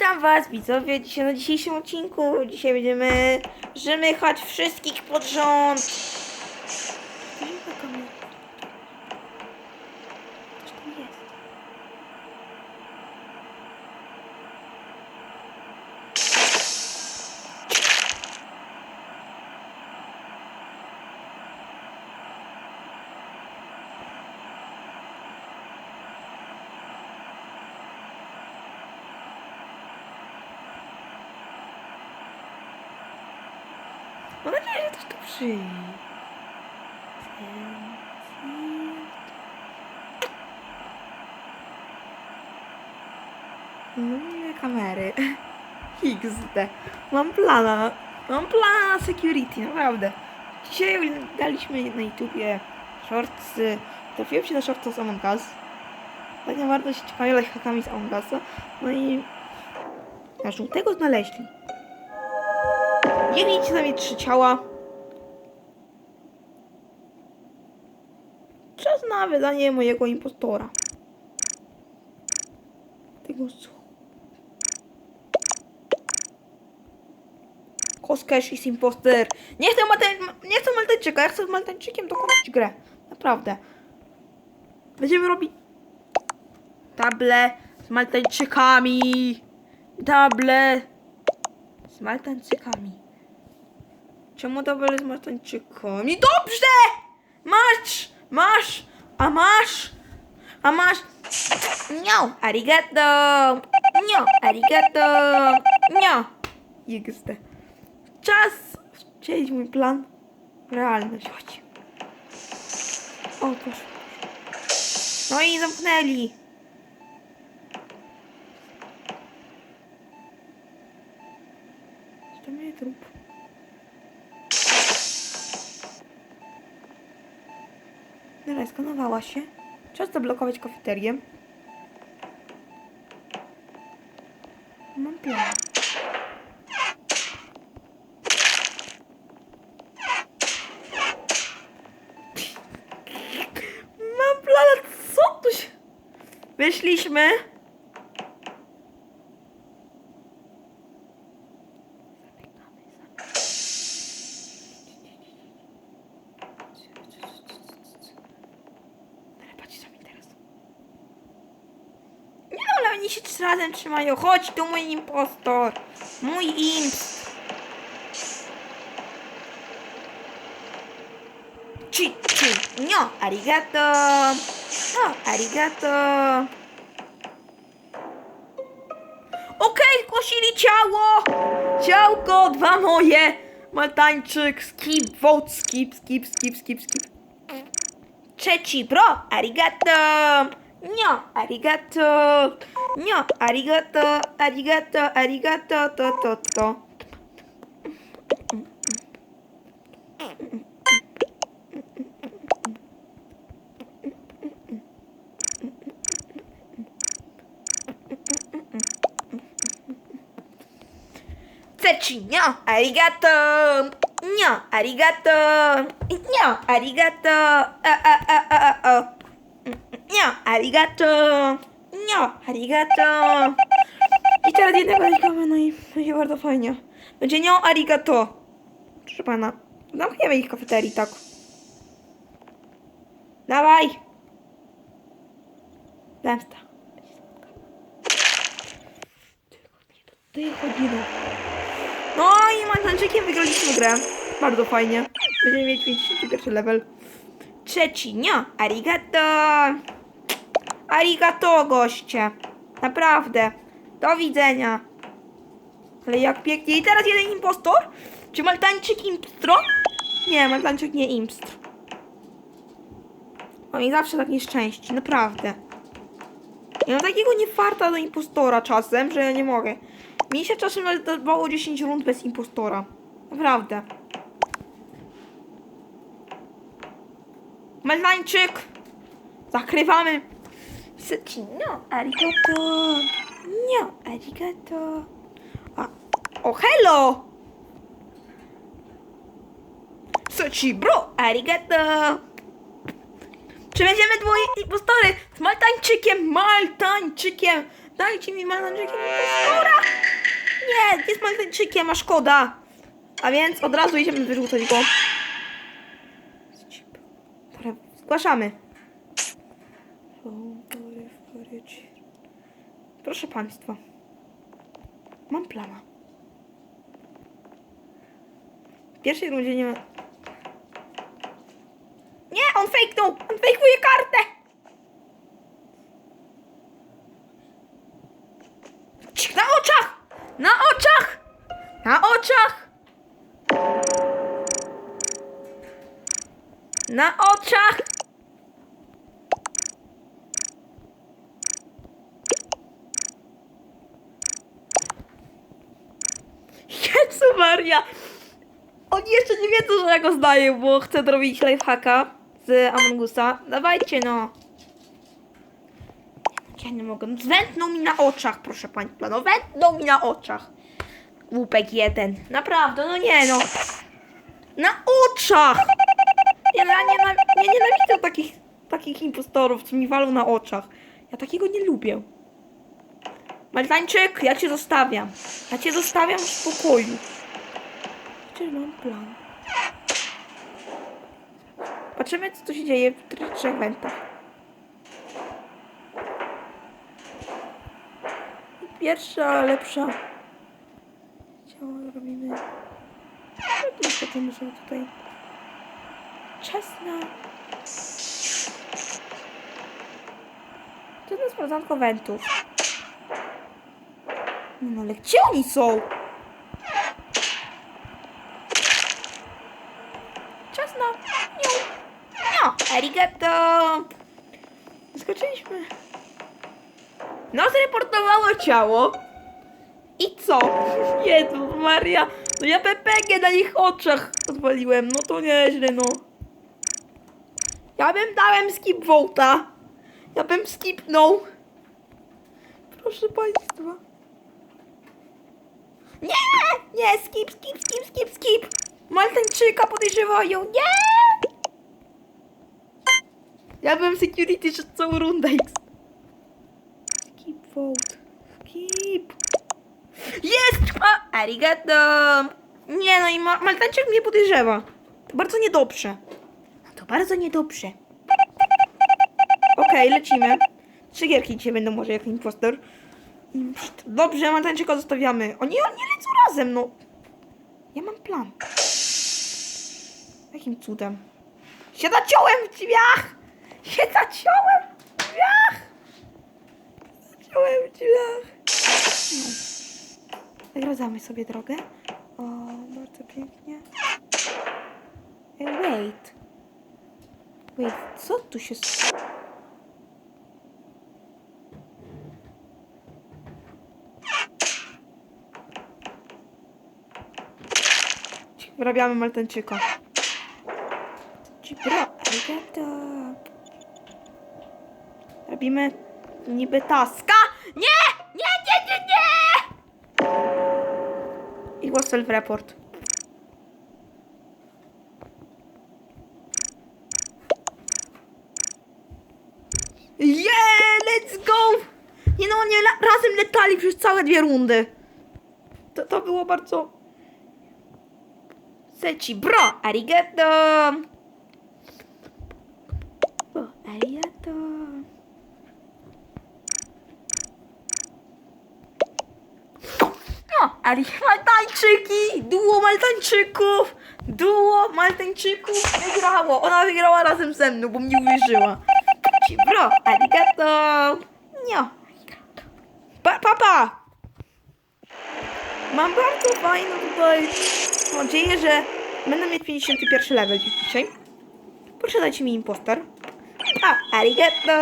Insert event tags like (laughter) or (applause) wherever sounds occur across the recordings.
Witam was widzowie dzisiaj na dzisiejszym odcinku. Dzisiaj będziemy żymychać wszystkich pod rząd. Coś tam jest. Mam nadzieję, że ktoś tu przyjdzie. No nie kamery. (laughs) XD. Mam plana. Mam plana na security, naprawdę. Dzisiaj daliśmy na YouTubie shortsy. Trafiłem się na shorts z Among Us. Tak naprawdę się ciekawie lifehackami z Among Usa. No i... A żółtego znaleźli. Biegnijcie na mnie trzy ciała. Czas na wydanie mojego impostora. Tego? Koskesz jest imposter. Nie chcę, nie chcę Maltańczyka, ja chcę z Maltańczykiem dokończyć grę. Naprawdę. Będziemy robić table z Maltańczykami. Table z Maltańczykami. Czemu table z Maltańczykami? Dobrze! Masz! Masz! A masz! A masz! No, arigato! No, arigato! No! XD. Czas wcielić mój plan realność. Chodź. O, proszę. No i zamknęli. To mnie trup. Dobra, skanowała się. Czas zablokować kafeterię. Mam plan. Mam plan, co tu się... Wyszliśmy. Ale patrz sami teraz. Nie no, ale oni się razem trzymają. Chodź tu mój impostor. Mój imp. Ci, ci. No, arigato. No, arigato. Okej, zgłosili ciało. Ciałko, dwa moje. Maltańczyk, skip, vote, skip, skip, skip, skip, skip. Trzeci, bro, arigato. No, arigato. No, arigato, arigato, arigato, to, to, to. No, arigato. No, arigato. No, arigato. A, a, a, a, a, o. No, arigato. No, arigato. I teraz jednego znikamy, no i będzie bardzo fajnie. Będzie nią arigato. Proszę pana, zamkniemy ich kafeterii, tak. Dawaj. Zemsta. Tej godziny. No i Maltańczykiem wygraliśmy grę. Bardzo fajnie. Będziemy mieć 51 level. Trzeci, nie. Arigato. Arigato, goście. Naprawdę. Do widzenia. Ale jak pięknie. I teraz jeden impostor? Czy Maltańczyk impstro? Nie, Maltańczyk nie impstr. On mi zawsze tak nieszczęści, naprawdę. Ja mam takiego niefarta do impostora czasem, że ja nie mogę. Mi się czasem dawało 10 rund bez impostora. Naprawdę. Maltańczyk! Zakrywamy! Syci, no, arigato! No, arigato! A, o, hello! Syci, bro, arigato! Czy będziemy dwoje impostory z Maltańczykiem? Maltańczykiem! Dajcie mi Maltańczykiem impostora! jest maltańczykiem, a szkoda. A więc od razu idziemy wyrzucać go. Dobra, zgłaszamy. Proszę Państwa. Mam plana. W pierwszej rundzie nie ma... Nie, on fejknął! On fejkuje kartę! Na oczach! Na oczach! Na oczach! Na oczach! Jezu Maria! Oni jeszcze nie wiedzą, że ja go zdaję, bo chcę zrobić lifehacka z Among Usa. Dawajcie no! Ja nie mogę. Zwętnął mi na oczach, proszę Państwa. No wętnął mi na oczach. Łupek jeden. Naprawdę, no nie no. Na oczach! Ja, ja, nie, ja nienawidzę takich, takich impostorów, co mi walą na oczach. Ja takiego nie lubię. Maltańczyk, ja cię zostawiam. Ja cię zostawiam w spokoju. Czy mam plan? Patrzymy, co tu się dzieje w tych trzech wentach. Pierwsza, lepsza. Ciało robimy. No to muszę tutaj. Czas na. To jest sprawdzanko wentów. No ale gdzie oni są? Czas na. Niu. No, arigato. Skoczyliśmy. No, zreportowało ciało. I co? (laughs) Jezu Maria. No ja PPG na ich oczach odwaliłem. No to nieźle, no. Ja bym dałem skip vote'a. Ja bym skipnął. Proszę państwa. Nie! Nie, skip, skip, skip, skip, skip. Maltańczyka podejrzewają. Nie! Ja bym security przez całą rundę. Skip vote. Skip. Jest! A, arigato. Nie no i ma Maltańczyk mnie podejrzewa. To bardzo niedobrze. To bardzo niedobrze. Okej, lecimy. Trzy gierki dzisiaj będą może jak impostor. Pszt. Dobrze, Maltańczyka zostawiamy. Oni, oni lecą razem, no. Ja mam plan. Jakim cudem? Się zaciąłem w drzwiach! Się zaciąłem w drzwiach! Zaciąłem w drzwiach. No. Zagradzamy sobie drogę. O, bardzo pięknie. Ej, wait. Wait, co tu się... Wrabiamy Maltańczyka. Bro, arigato. Robimy niby taska. Nie! Nie, nie, nie, nie! I was self-report. Yeah, let's go! Nie no, nie, razem letali przez całe dwie rundy. To, to było bardzo... Seci, bro, arigato! O, arigato. No, ali Maltańczyki! Duo Maltańczyków! Duo Maltańczyków wygrało! Ona wygrała razem ze mną, bo mnie uwierzyła. Ci, bro, arigato! Arigato. Pa, papa! Mam bardzo fajną tutaj Mam nadzieję, że będę mieć 51 level dzisiaj. Proszę dajcie mi impostor. A, arigato!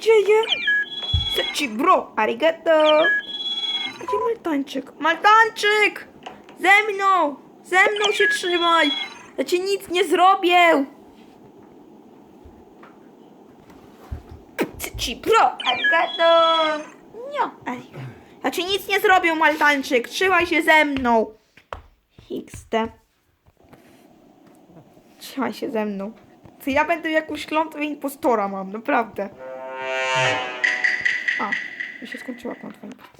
Dzieje? Seci bro, arigato! Gdzie Maltańczyk? Maltańczyk! Ze mną! Ze mną się trzymaj! Ja ci nic nie zrobię! Ci pro! Arigato! No, arigato. Ja ci nic nie zrobię, Maltańczyk! Trzymaj się ze mną! XD. Trzymaj się ze mną. Co ja będę jakąś klątwę impostora mam, naprawdę. A, mi się skończyła klątwa impostora.